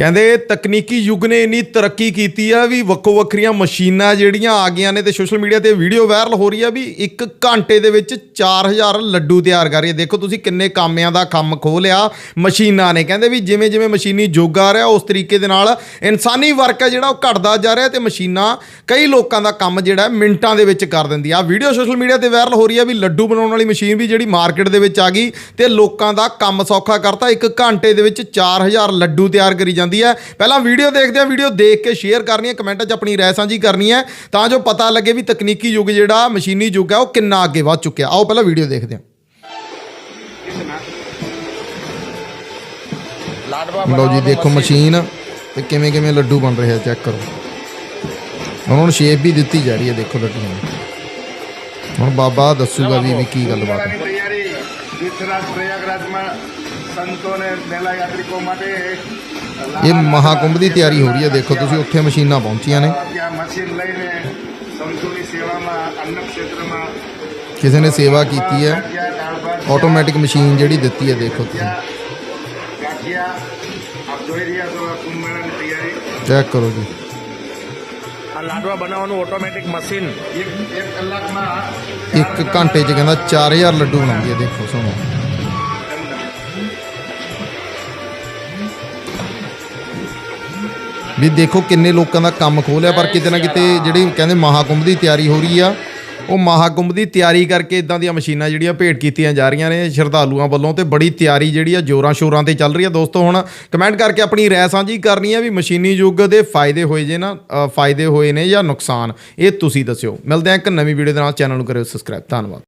ਕਹਿੰਦੇ ਤਕਨੀਕੀ ਯੁੱਗ ਨੇ ਇੰਨੀ ਤਰੱਕੀ ਕੀਤੀ ਆ ਵੀ ਵੱਖੋ ਵੱਖਰੀਆਂ ਮਸ਼ੀਨਾਂ ਜਿਹੜੀਆਂ ਆ ਗਈਆਂ ਨੇ ਤੇ ਸੋਸ਼ਲ ਮੀਡੀਆ ਤੇ ਵੀਡੀਓ ਵਾਇਰਲ ਹੋ ਰਹੀ ਆ ਵੀ ਇੱਕ ਘੰਟੇ ਦੇ ਵਿੱਚ 4000 ਲੱਡੂ ਤਿਆਰ ਕਰ ਰਹੀ ਹੈ ਦੇਖੋ ਤੁਸੀਂ ਕਿੰਨੇ ਕਾਮਿਆਂ ਦਾ ਕੰਮ ਖੋਹ ਲਿਆ ਮਸ਼ੀਨਾਂ ਨੇ। ਕਹਿੰਦੇ ਵੀ ਜਿਵੇਂ ਜਿਵੇਂ ਮਸ਼ੀਨੀ ਯੁੱਗ ਆ ਰਿਹਾ, ਉਸ ਤਰੀਕੇ ਦੇ ਨਾਲ ਇਨਸਾਨੀ ਵਰਕ ਹੈ ਜਿਹੜਾ ਉਹ ਘਟਦਾ ਜਾ ਰਿਹਾ ਤੇ ਮਸ਼ੀਨਾਂ ਕਈ ਲੋਕਾਂ ਦਾ ਕੰਮ ਜਿਹੜਾ ਮਿੰਟਾਂ ਦੇ ਵਿੱਚ ਕਰ ਦਿੰਦੀ ਆ। ਵੀਡੀਓ ਸੋਸ਼ਲ ਮੀਡੀਆ ਤੇ ਵਾਇਰਲ ਹੋ ਰਹੀ ਆ ਵੀ ਲੱਡੂ ਬਣਾਉਣ ਵਾਲੀ ਮਸ਼ੀਨ ਵੀ ਜਿਹੜੀ ਮਾਰਕੀਟ ਦੇ ਵਿੱਚ ਆ ਗਈ ਤੇ ਲੋਕਾਂ ਦਾ ਕੰਮ ਸੌਖਾ ਕਰਤਾ। ਇੱਕ ਘੰਟੇ ਦੇ ਵਿੱਚ 4000 ਲੱਡੂ ਤਿਆਰ ਕਰੀ ਜਾਂਦੀ ਜਾਂਦੀ ਹੈ। ਪਹਿਲਾਂ ਵੀਡੀਓ ਦੇਖਦੇ ਆ ਵੀਡੀਓ ਦੇਖ ਕੇ ਸ਼ੇਅਰ ਕਰਨੀ ਹੈ ਕਮੈਂਟਾਂ 'ਚ ਆਪਣੀ ਰਾਏ ਸਾਂਝੀ ਕਰਨੀ ਹੈ। ਤਾਂ ਜੋ ਪਤਾ ਲੱਗੇ ਵੀ ਤਕਨੀਕੀ ਯੁੱਗ ਜਿਹੜਾ ਮਸ਼ੀਨੀ ਯੁੱਗ ਹੈ ਉਹ ਕਿੰਨਾ ਅੱਗੇ ਵੱਧ ਚੁੱਕਿਆ। ਆਓ ਪਹਿਲਾਂ ਵੀਡੀਓ ਦੇਖਦੇ ਆ ਲਓ ਜੀ ਦੇਖੋ ਮਸ਼ੀਨ। ਤੇ ਕਿਵੇਂ ਕਿਵੇਂ ਲੱਡੂ ਬਣ ਰਹੇ ਆ ਚੈੱਕ ਕਰੋ। ਹੁਣ ਨੂੰ ਸ਼ੇਪ ਵੀ ਦਿੱਤੀ ਜਾ ਰਹੀ ਹੈ ਦੇਖੋ ਲੱਡੂ ਹੁਣ ਬਾਬਾ ਦੱਸੂਗਾ ਵੀ ਵੀ ਕੀ ਗੱਲਬਾਤ ਹੈ। તીર્થરાજ પ્રયાગરાજમાં સંતોને મેલા યાત્રિકો માટે ਇਹ ਮਹਾਕੁੰਭ ਦੀ ਤਿਆਰੀ ਹੋ ਰਹੀ ਹੈ ਦੇਖੋ ਤੁਸੀਂ ਉੱਥੇ ਮਸ਼ੀਨਾਂ ਪਹੁੰਚੀਆਂ ਨੇ ત્યાં મશીન લઈને સંતોની સેવામાં અન્ન ક્ષેત્રમાં ਕਿਸੇ ਨੇ ਸੇਵਾ ਕੀਤੀ ਹੈ ગાંઠિયા, દાળ ભાત, ਆਟੋਮੈਟਿક ਮਸ਼ੀਨ ਜਿਹੜੀ ਦਿੱਤੀ ਹੈ ਦੇਖੋ ਤੁਸੀਂ ગાંઠિયા આપ જોઈ રહ્યા છો આ કુંભ મેળાની તૈયારી ਚੈੱਕ ਕਰੋ ਜੀ આ લાડવા બનાવવાનું ઓટોમેટિક મશીન એક એક કલાકમાં ਇੱਕ ਘੰਟੇ 'ਚ ਕਹਿੰਦਾ 4000 ਲੱਡੂ ਬਣਾਉਂਦੀ ਹੈ, ਦੇਖੋ ਸੁਣੋ ਵੀ ਦੇਖੋ ਕਿੰਨੇ ਲੋਕਾਂ ਦਾ ਕੰਮ ਖੋਲਿਆ ਪਰ ਕਿਤੇ ਨਾ ਕਿਤੇ ਜਿਹੜੀ ਕਹਿੰਦੇ ਮਹਾਕੁੰਭ ਦੀ ਤਿਆਰੀ ਹੋ ਰਹੀ ਆ ਉਹ ਮਹਾਕੁੰਭ ਦੀ ਤਿਆਰੀ ਕਰਕੇ ਇਦਾਂ ਦੀਆਂ ਮਸ਼ੀਨਾਂ ਜਿਹੜੀਆਂ ਭੇਟ ਕੀਤੀਆਂ ਜਾ ਰਹੀਆਂ ਨੇ ਸ਼ਰਧਾਲੂਆਂ ਵੱਲੋਂ ਤੇ ਬੜੀ ਤਿਆਰੀ ਜਿਹੜੀ ਆ ਜੋਰਾਂ ਸ਼ੋਰਾਂ ਤੇ ਚੱਲ ਰਹੀ ਆ। ਦੋਸਤੋ, ਹੁਣ ਕਮੈਂਟ ਕਰਕੇ ਆਪਣੀ ਰਾਏ ਸਾਂਝੀ ਕਰਨੀ ਆ ਵੀ ਮਸ਼ੀਨੀ ਯੁੱਗ ਦੇ ਫਾਇਦੇ ਹੋਏ ਜੇ ਨਾ ਫਾਇਦੇ ਹੋਏ ਨੇ ਜਾਂ ਨੁਕਸਾਨ। ਇਹ ਤੁਸੀਂ ਦੱਸਿਓ। ਮਿਲਦੇ ਆ ਇੱਕ ਨਵੀਂ ਵੀਡੀਓ ਦੇ ਨਾਲ। ਚੈਨਲ ਨੂੰ ਕਰਿਓ ਸਬਸਕ੍ਰਾਈਬ ਧੰਨਵਾਦ।